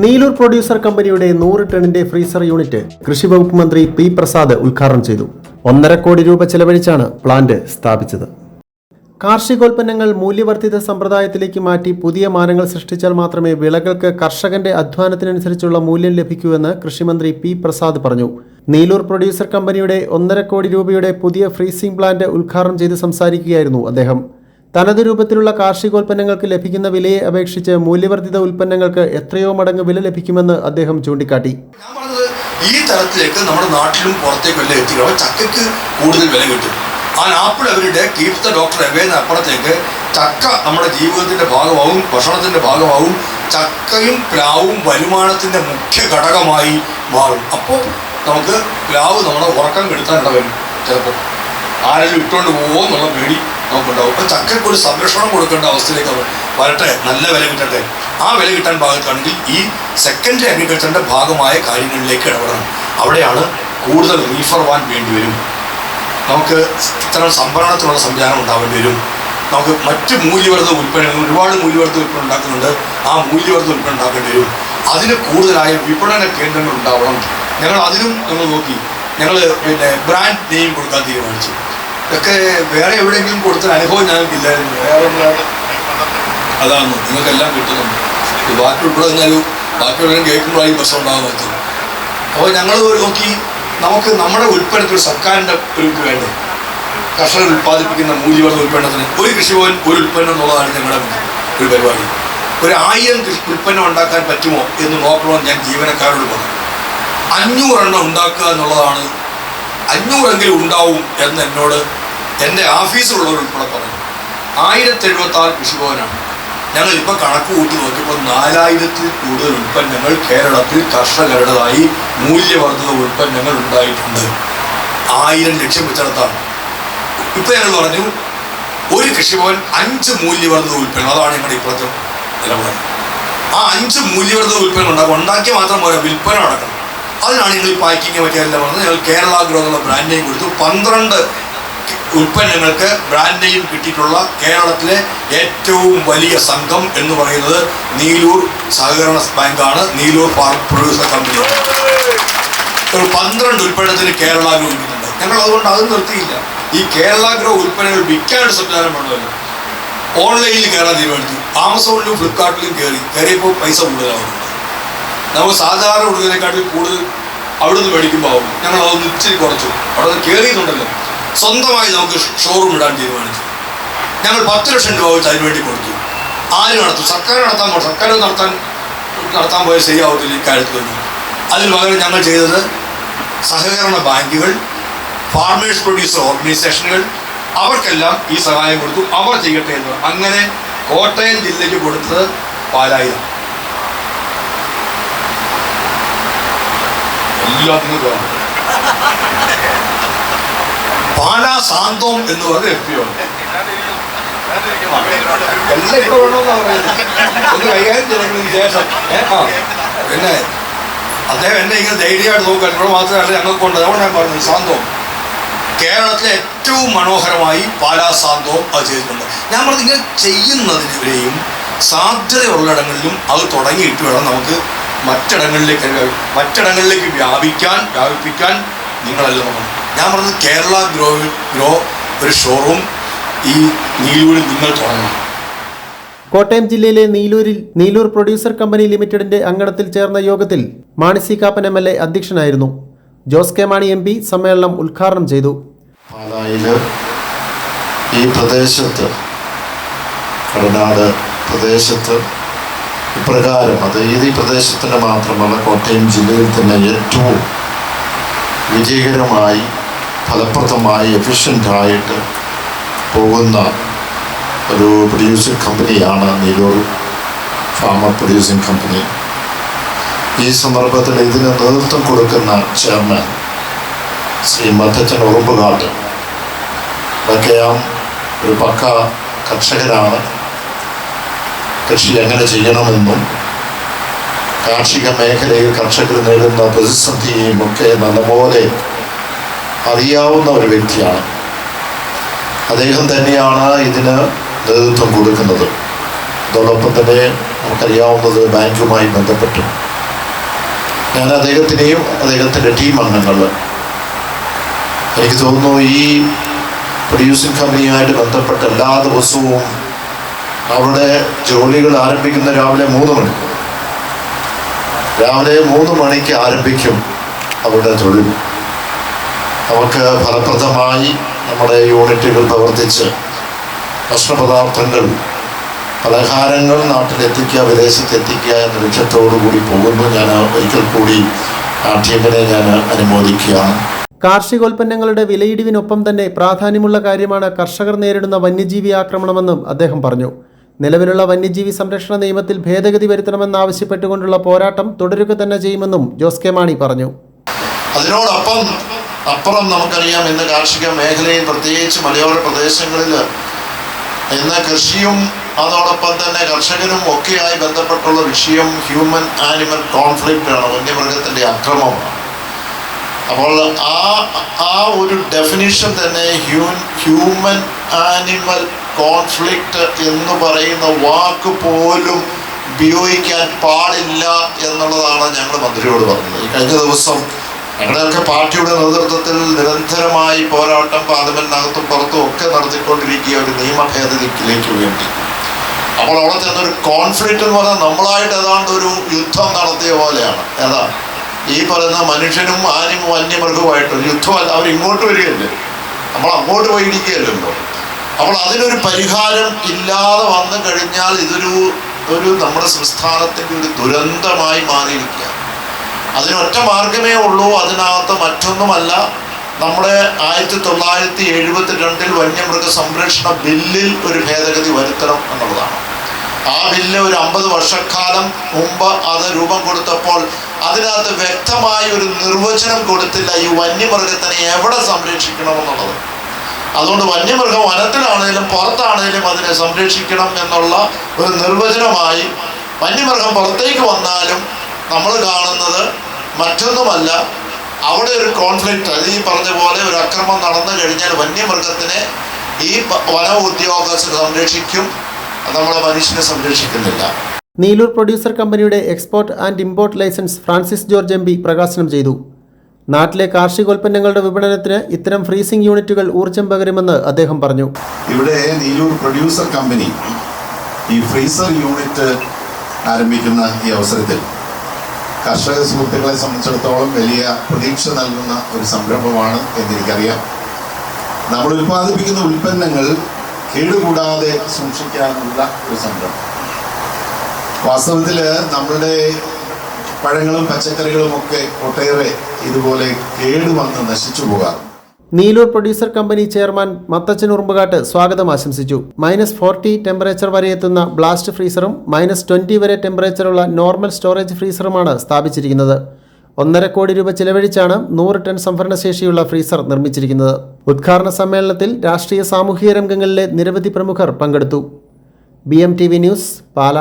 Neeloor producer കമ്പനിയുടെ നൂറ് ടണ്ണിന്റെ freezer unit കൃഷി വകുപ്പ് മന്ത്രി പി പ്രസാദ് ഉദ്ഘാടനം ചെയ്തു. ഒന്നര കോടി രൂപ ചെലവഴിച്ചാണ് പ്ലാന്റ് സ്ഥാപിച്ചത്. കാർഷികോൽപ്പന്നങ്ങൾ മൂല്യവർദ്ധിത സമ്പ്രദായത്തിലേക്ക് മാറ്റി പുതിയ മാനങ്ങൾ സൃഷ്ടിച്ചാൽ മാത്രമേ വിളകൾക്ക് കർഷകന്റെ അധ്വാനത്തിനനുസരിച്ചുള്ള മൂല്യം ലഭിക്കൂ എന്ന് കൃഷിമന്ത്രി പി പ്രസാദ് പറഞ്ഞു. നീലൂർ പ്രൊഡ്യൂസർ കമ്പനിയുടെ ഒന്നര കോടി രൂപയുടെ പുതിയ ഫ്രീസിംഗ് പ്ലാന്റ് ഉദ്ഘാടനം ചെയ്ത് സംസാരിക്കുകയായിരുന്നു അദ്ദേഹം. തനത് രൂപത്തിലുള്ള കാർഷികോൽപ്പന്നങ്ങൾക്ക് ലഭിക്കുന്ന വിലയെ അപേക്ഷിച്ച് മൂല്യവർദ്ധിത ഉൽപ്പന്നങ്ങൾക്ക് എത്രയോ മടങ്ങ് വില ലഭിക്കുമെന്ന് അദ്ദേഹം ചൂണ്ടിക്കാട്ടി. ഈ തലത്തിലേക്ക് നമ്മുടെ നാട്ടിലും പുറത്തേക്കെല്ലാം എത്തിക്കണം അപ്പോൾ ചക്കയ്ക്ക് കൂടുതൽ വില കിട്ടും. ആ ആപ്പിൾ അവരുടെ കീപ് ദ ഡോക്ടർ എവേന്ന് അപ്പുറത്തേക്ക് ചക്ക നമ്മുടെ ജീവിതത്തിന്റെ ഭാഗമാവും ഭക്ഷണത്തിന്റെ ഭാഗമാവും ചക്കയും പ്ലാവും വരുമാനത്തിന്റെ മുഖ്യ ഘടകമായി മാറും. അപ്പോൾ നമുക്ക് പ്ലാവ് നമ്മുടെ ഉറക്കം കെടുത്താൻ വരും ചിലപ്പോൾ. ആരെങ്കിലും ഇട്ടുകൊണ്ട് പോകുമോ എന്നുള്ള പേടി. നമുക്കുണ്ടാവും അപ്പം ചക്കയ്ക്ക് ഒരു സംരക്ഷണം കൊടുക്കേണ്ട അവസ്ഥയിലേക്ക് വരട്ടെ. നല്ല വില കിട്ടട്ടെ. ആ വില കിട്ടാൻ ഭാഗത്താണെങ്കിൽ ഈ സെക്കൻഡറി അഗ്രികൾച്ചറിന്റെ ഭാഗമായ കാര്യങ്ങളിലേക്ക് ഇടപെടണം. അവിടെയാണ് കൂടുതൽ റീഫർ വാൻ വേണ്ടി വരും. നമുക്ക് ഇത്തരം സംഭരണത്തിനുള്ള സംവിധാനം ഉണ്ടാവേണ്ടി വരും. നമുക്ക് മറ്റ് മൂല്യവർദ്ധ ഉൽപ്പന്നങ്ങൾ ഒരുപാട് മൂല്യവർദ്ധ ഉൽപ്പന്നം ഉണ്ടാക്കുന്നുണ്ട്. ആ മൂല്യവർദ്ധ ഉൽപ്പന്നം ഉണ്ടാക്കേണ്ടി വരും. അതിന് കൂടുതലായ വിപണന കേന്ദ്രങ്ങൾ ഉണ്ടാവണം. ഞങ്ങൾ അതിനും നമ്മൾ നോക്കി. ഞങ്ങൾ പിന്നെ ബ്രാൻഡ് നെയിം കൊടുക്കാൻ തീരുമാനിച്ചു. ഇതൊക്കെ വേറെ എവിടെയെങ്കിലും കൊടുത്ത അനുഭവം ഞങ്ങൾക്കില്ലായിരുന്നു. വേറെ അതാണ്. നിങ്ങൾക്കെല്ലാം കിട്ടുന്നുണ്ട്. ബാക്കി ഉൾപ്പെടുന്നൊരു ബാക്കിയുള്ളവരും കേൾക്കുമ്പോഴായി പ്രശ്നം ഉണ്ടാകുന്നത് അപ്പോൾ ഞങ്ങൾ നോക്കി നമുക്ക് നമ്മുടെ ഉൽപ്പന്നത്തിൽ സർക്കാരിന്റെ ഒരു ഇത് വേണ്ടേ? കർഷകർ ഉൽപ്പാദിപ്പിക്കുന്ന മൂല്യവർദ്ധ ഉൽപ്പന്നത്തിന് ഒരു കൃഷിഭവൻ ഒരു ഉൽപ്പന്നം എന്നുള്ളതാണ് ഞങ്ങളുടെ ഒരു പരിപാടി. ഒരു ആയിരം കൃഷി ഉൽപ്പന്നം ഉണ്ടാക്കാൻ പറ്റുമോ എന്ന് നോക്കണമെന്ന് ഞാൻ ജീവനക്കാരോട് പറഞ്ഞു. അഞ്ഞൂറെണ്ണം ഉണ്ടാക്കുക എന്നുള്ളതാണ്. അഞ്ഞൂറെങ്കിലും ഉണ്ടാവും എന്ന് എന്നോട് എന്റെ ഓഫീസിലുള്ളവർ ഉൾപ്പെടെ പറഞ്ഞു ആയിരത്തി എഴുപത്തി ആറ് കൃഷിഭവനാണ്. ഞങ്ങൾ ഇപ്പോൾ കണക്ക് കൂട്ടി നോക്കിയപ്പോൾ നാലായിരത്തിൽ കൂടുതൽ ഉൽപ്പന്നങ്ങൾ കേരളത്തിൽ കർഷകരുടേതായി മൂല്യവർദ്ധിത ഉൽപ്പന്നങ്ങൾ ഉണ്ടായിട്ടുണ്ട്. ആയിരം ലക്ഷ്യം വെച്ചിടത്താണ്. ഇപ്പം ഞങ്ങൾ പറഞ്ഞു ഒരു കൃഷിഭവൻ അഞ്ച് മൂല്യവർദ്ധിത ഉൽപ്പന്നം അതാണ് ഞങ്ങളുടെ ഇപ്പോഴത്തെ നിലപാട്. ആ അഞ്ച് മൂല്യവർദ്ധിത ഉൽപ്പന്നം ഉണ്ടാക്കും ഉണ്ടാക്കിയ മാത്രം പോരാ വിൽപ്പന നടക്കണം. അതിനാണ് ഞങ്ങൾ ഈ പാക്കിങ് പറ്റിയെല്ലാം പറഞ്ഞത്. ഞങ്ങൾ കേരള ഗ്രോ എന്നുള്ള ബ്രാൻഡ് നെയിം കൊടുത്തു. പന്ത്രണ്ട് ഉൽപ്പന്നങ്ങൾക്ക് ബ്രാൻഡ് നെയിം കിട്ടിയിട്ടുള്ള കേരളത്തിലെ ഏറ്റവും വലിയ സംഘം എന്ന് പറയുന്നത് നീലൂർ സഹകരണ ബാങ്കാണ്. നീലൂർ പ്രൊഡ്യൂസർ കമ്പനി ഒരു പന്ത്രണ്ട് ഉൽപ്പന്നത്തിന് കേരള ഗ്രോ വിൽക്കുന്നുണ്ട് ഞങ്ങൾ അതുകൊണ്ട് അത് നിർത്തിയില്ല. ഈ കേരള ഗ്രോ ഉൽപ്പന്നങ്ങൾ വിൽക്കാനൊരു സംവിധാനം വേണമല്ലോ ഓൺലൈനിൽ കയറാൻ തീരുമാനിച്ചു. ആമസോണിലും ഫ്ലിപ്കാർട്ടിലും കയറി കയറിയപ്പോൾ പൈസ കൂടുതലാവുന്നുണ്ട് നമുക്ക് സാധാരണ ഉടുക്കിനെക്കാട്ടിൽ കൂടുതൽ അവിടുന്ന് മേടിക്കുമ്പോൾ ആവും. ഞങ്ങൾ അതൊന്ന് ഇച്ചിരി കുറച്ചു. അവിടെ നിന്ന് കയറിയിട്ടുണ്ടല്ലോ സ്വന്തമായി നമുക്ക് ഷോറൂം ഇടാൻ തീരുമാനിച്ചു. ഞങ്ങൾ പത്ത് ലക്ഷം രൂപ വെച്ച് അതിനുവേണ്ടി കൊടുത്തു. ആര് നടത്തും? സർക്കാർ നടത്താൻ പോകും സർക്കാർ നടത്താൻ നടത്താൻ പോയാൽ ശരിയാവത്തില്ല ഈ ഒന്നും. അതിന് പകരം ഞങ്ങൾ ചെയ്തത് സഹകരണ ബാങ്കുകൾ ഫാർമേഴ്സ് പ്രൊഡ്യൂസർ ഓർഗനൈസേഷനുകൾ അവർക്കെല്ലാം ഈ സഹായം കൊടുത്തു. അവർ ചെയ്യട്ടെ എന്ന് അങ്ങനെ കോട്ടയം ജില്ലയ്ക്ക് കൊടുത്തത് പാലായിരം. എല്ലാത്തിനും പാലാ സാന്തോം എന്ന് പറഞ്ഞ പി ആണ് എല്ലാം ഇവിടെ വേണമെന്നാ പറയുന്നത്. ഒന്ന് കൈകാര്യം ചെയ്തതിന് ശേഷം ഏ, ആ പിന്നെ അദ്ദേഹം എന്നെ ഇങ്ങനെ ധൈര്യമായിട്ട് നോക്കാൻ ഇവിടെ മാത്രമല്ല ഞങ്ങൾക്കുണ്ട്. അതുകൊണ്ട് ഞാൻ പറഞ്ഞു സാന്തോം. കേരളത്തിലെ ഏറ്റവും മനോഹരമായി പാലാ സാന്തോം അത് ചെയ്തിട്ടുണ്ട്. ഞാൻ പറഞ്ഞു ഇങ്ങനെ ചെയ്യുന്നതിനെതിരെയും സാധ്യതയുള്ളിടങ്ങളിലും അത് തുടങ്ങിയിട്ട് വേണം നമുക്ക് മറ്റിടങ്ങളിലേക്ക് മറ്റിടങ്ങളിലേക്ക് വ്യാപിക്കാൻ വ്യാപിപ്പിക്കാൻ നിങ്ങളെല്ലാം നോക്കണം ഞാൻ പറഞ്ഞത് കേരള ഗ്രോ ഗ്രോ ഒരു ഷോറൂം ഈ നീലൂരിൽ നിങ്ങൾ തുടങ്ങണം. കോട്ടയം ജില്ലയിലെ നീലൂരിൽ നീലൂർ പ്രൊഡ്യൂസർ കമ്പനി ലിമിറ്റഡിന്റെ അങ്കണത്തിൽ ചേർന്ന യോഗത്തിൽ Mani C Kappan M L A അധ്യക്ഷനായിരുന്നു. Jose K Mani M P സമ്മേളനം ഉദ്ഘാടനം ചെയ്തു. ഈ പ്രദേശത്ത് കടനാട് പ്രദേശത്ത് ഇപ്രകാരം അത് ഈ പ്രദേശത്തിന് മാത്രമല്ല കോട്ടയം ജില്ലയിൽ തന്നെ ഏറ്റവും വിജയകരമായി ഫലപ്രദമായി എഫിഷ്യന്റായിട്ട് പോകുന്ന ഒരു പ്രൊഡ്യൂസിംഗ് കമ്പനിയാണ് നീലൂർ ഫാമർ പ്രൊഡ്യൂസിംഗ് കമ്പനി ഈ സന്ദർഭത്തിൽ ഇതിന് നേതൃത്വം കൊടുക്കുന്ന ചെയർമാൻ ശ്രീ മത്തച്ചൻ ഉറുമ്പുകാട്ട്. അദ്ദേഹം ഒരു പക്ക കർഷകനാണ് കൃഷി എങ്ങനെ ചെയ്യണമെന്നും കാർഷിക മേഖലയിൽ കർഷകർ നേടുന്ന പ്രതിസന്ധിയെയും ഒക്കെ നല്ലപോലെ അറിയാവുന്ന ഒരു വ്യക്തിയാണ്. അദ്ദേഹം തന്നെയാണ് ഇതിന് നേതൃത്വം കൊടുക്കുന്നത്. അതോടൊപ്പം തന്നെ നമുക്കറിയാവുന്നത് ബാങ്കുമായി ബന്ധപ്പെട്ട്. ഞാൻ അദ്ദേഹത്തിനെയും അദ്ദേഹത്തിന്റെ ടീം അംഗങ്ങൾ എനിക്ക് തോന്നുന്നു ഈ പ്രൊഡ്യൂസിങ് കമ്പനിയുമായിട്ട് ബന്ധപ്പെട്ട എല്ലാ ദിവസവും അവിടെ ജോലികൾ ആരംഭിക്കുന്ന രാവിലെ മൂന്ന് മണി. രാവിലെ മൂന്ന് മണിക്ക് ആരംഭിക്കും അവരുടെ തൊഴിൽ. നമുക്ക് ഫലപ്രദമായി നമ്മുടെ യൂണിറ്റുകൾ പ്രവർത്തിച്ച് ഭക്ഷണപദാർത്ഥങ്ങൾ പലഹാരങ്ങൾ നാട്ടിലെത്തിക്കുക വിദേശത്ത് എത്തിക്കുക എന്ന ലക്ഷ്യത്തോടു കൂടി പോകുന്നു ഞാൻ ഒരിക്കൽ കൂടി ആ ടീമിനെ ഞാൻ അനുമോദിക്കുകയാണ്. കാർഷികോൽപ്പന്നങ്ങളുടെ വിലയിടിവിനൊപ്പം തന്നെ പ്രാധാന്യമുള്ള കാര്യമാണ് കർഷകർ നേരിടുന്ന വന്യജീവി ആക്രമണമെന്നും അദ്ദേഹം പറഞ്ഞു. നിലവിലുള്ള വന്യജീവി സംരക്ഷണ നിയമത്തിൽ ഭേദഗതി വരുത്തണമെന്നാവശ്യപ്പെട്ടുകൊണ്ടുള്ള പോരാട്ടം തുടരുക തന്നെ ചെയ്യുമെന്നും ജോസ് കെ മാണി പറഞ്ഞു. അതിനോടൊപ്പം അപ്പുറം നമുക്കറിയാം ഇന്ന് കാർഷിക മേഖലയിൽ പ്രത്യേകിച്ച് മലയോര പ്രദേശങ്ങളിൽ ഇന്ന് കൃഷിയും അതോടൊപ്പം തന്നെ കർഷകരും ഒക്കെയായി ബന്ധപ്പെട്ടുള്ള വിഷയം ഹ്യൂമൻ ആനിമൽ കോൺഫ്ലിക്റ്റ് ആണ് വന്യമൃഗത്തിന്റെ അക്രമമാണ് അപ്പോൾ ആ ആ ഒരു ഡെഫിനിഷൻ തന്നെ ഹ്യൂമൻ ഹ്യൂമൻ ആനിമൽ കോൺഫ്ലിക്റ്റ് എന്ന് പറയുന്ന വാക്ക് പോലും ഉപയോഗിക്കാൻ പാടില്ല എന്നുള്ളതാണ് ഞങ്ങൾ മന്ത്രിയോട് പറഞ്ഞത്. ഈ കഴിഞ്ഞ ദിവസം ഞങ്ങളുടെയൊക്കെ പാർട്ടിയുടെ നേതൃത്വത്തിൽ നിരന്തരമായി പോരാട്ടം പാർലമെന്റിനകത്തും പുറത്തും ഒക്കെ നടത്തിക്കൊണ്ടിരിക്കുക ഒരു നിയമ ഭേദഗതിയിലേക്ക് വേണ്ടി. അപ്പോൾ അവിടെ ചെന്നൊരു കോൺഫ്ലിക്റ്റ് എന്ന് പറഞ്ഞാൽ നമ്മളായിട്ട് ഏതാണ്ട് ഒരു യുദ്ധം നടത്തിയ പോലെയാണ്. ഏതാ? ഈ പറയുന്ന മനുഷ്യനും ആനും വന്യമൃഗവുമായിട്ട് യുദ്ധമല്ല. അവർ ഇങ്ങോട്ട് വരികയല്ലേ? നമ്മൾ അങ്ങോട്ട് പോയി ഇരിക്കുകയല്ലല്ലോ. അപ്പോൾ അതിനൊരു പരിഹാരം ഇല്ലാതെ വന്നു കഴിഞ്ഞാൽ ഇതൊരു ഒരു നമ്മുടെ സംസ്ഥാനത്തിന്റെ ഒരു ദുരന്തമായി മാറിയിരിക്കുക അതിനൊറ്റ മാർഗമേ ഉള്ളൂ. അതിനകത്ത് മറ്റൊന്നുമല്ല. നമ്മുടെ ആയിരത്തി തൊള്ളായിരത്തി എഴുപത്തി രണ്ടിൽ വന്യമൃഗ സംരക്ഷണ ബില്ലിൽ ഒരു ഭേദഗതി വരുത്തണം എന്നുള്ളതാണ്. ആ ബില്ല് ഒരു അമ്പത് വർഷക്കാലം മുമ്പ് അത് രൂപം കൊടുത്തപ്പോൾ അതിനകത്ത് വ്യക്തമായ ഒരു നിർവചനം കൊടുത്തില്ല ഈ വന്യമൃഗത്തിനെ എവിടെ സംരക്ഷിക്കണമെന്നുള്ളത് അതുകൊണ്ട് വന്യമൃഗം വനത്തിലാണേലും പുറത്താണേലും അതിനെ സംരക്ഷിക്കണം എന്നുള്ള ഒരു നിർവചനമായി വന്യമൃഗം പുറത്തേക്ക് വന്നാലും നമ്മൾ കാണുന്നത് മറ്റൊന്നുമല്ല. അവിടെ ഒരു കോൺഫ്ലിക്റ്റ് അത് ഈ പറഞ്ഞ പോലെ ഒരു അക്രമം നടന്നു കഴിഞ്ഞാൽ വന്യമൃഗത്തിനെ ഈ വന ഉദ്യോഗസ്ഥർ സംരക്ഷിക്കും. നമ്മളെ മനുഷ്യനെ സംരക്ഷിക്കുന്നില്ല. നീലൂർ പ്രൊഡ്യൂസർ കമ്പനിയുടെ export and import licence Francis George M P പ്രകാശനം ചെയ്തു. നാട്ടിലെ കാർഷികോൽപ്പന്നങ്ങളുടെ വിപണനത്തിന് ഇത്തരം ഫ്രീസിംഗ് യൂണിറ്റുകൾ ഊർജം പകരുമെന്ന് അദ്ദേഹം പറഞ്ഞു. ഇവിടെ നീലൂർ പ്രൊഡ്യൂസർ കമ്പനി ഈ ഫ്രീസർ യൂണിറ്റ് ആരംഭിക്കുന്ന ഈ അവസരത്തിൽ കർഷക സുഹൃത്തുക്കളെ സംബന്ധിച്ചിടത്തോളം വലിയ പ്രതീക്ഷ നൽകുന്ന ഒരു സംരംഭമാണ് എന്നെനിക്കറിയാം. നമ്മൾ ഉൽപ്പാദിപ്പിക്കുന്ന ഉൽപ്പന്നങ്ങൾ കേടുകൂടാതെ സൂക്ഷിക്കാനുള്ള ഒരു സംരംഭം. വാസ്തവത്തിൽ നമ്മളുടെ പഴങ്ങളും പച്ചക്കറികളും ഒക്കെ ഒട്ടേറെ ഇതുപോലെ കേടുവന്ന് നശിച്ചു പോകാറുണ്ട്. Neeloor producer company chairman Mathachan Urumbukattu സ്വാഗതം ആശംസിച്ചു. മൈനസ് ഫോർട്ടി ടെമ്പറേച്ചർ വരെ എത്തുന്ന ബ്ലാസ്റ്റ് ഫ്രീസറും മൈനസ് ട്വന്റി വരെ ടെമ്പറേച്ചറുള്ള നോർമൽ സ്റ്റോറേജ് ഫ്രീസറുമാണ് സ്ഥാപിച്ചിരിക്കുന്നത്. ഒന്നര കോടി രൂപ ചിലവഴിച്ചാണ് നൂറ് ടൺ സംഭരണശേഷിയുള്ള ഫ്രീസർ നിർമ്മിച്ചിരിക്കുന്നത്. ഉദ്ഘാടന സമ്മേളനത്തിൽ രാഷ്ട്രീയ സാമൂഹിക രംഗങ്ങളിലെ നിരവധി പ്രമുഖർ പങ്കെടുത്തു. B news Pala.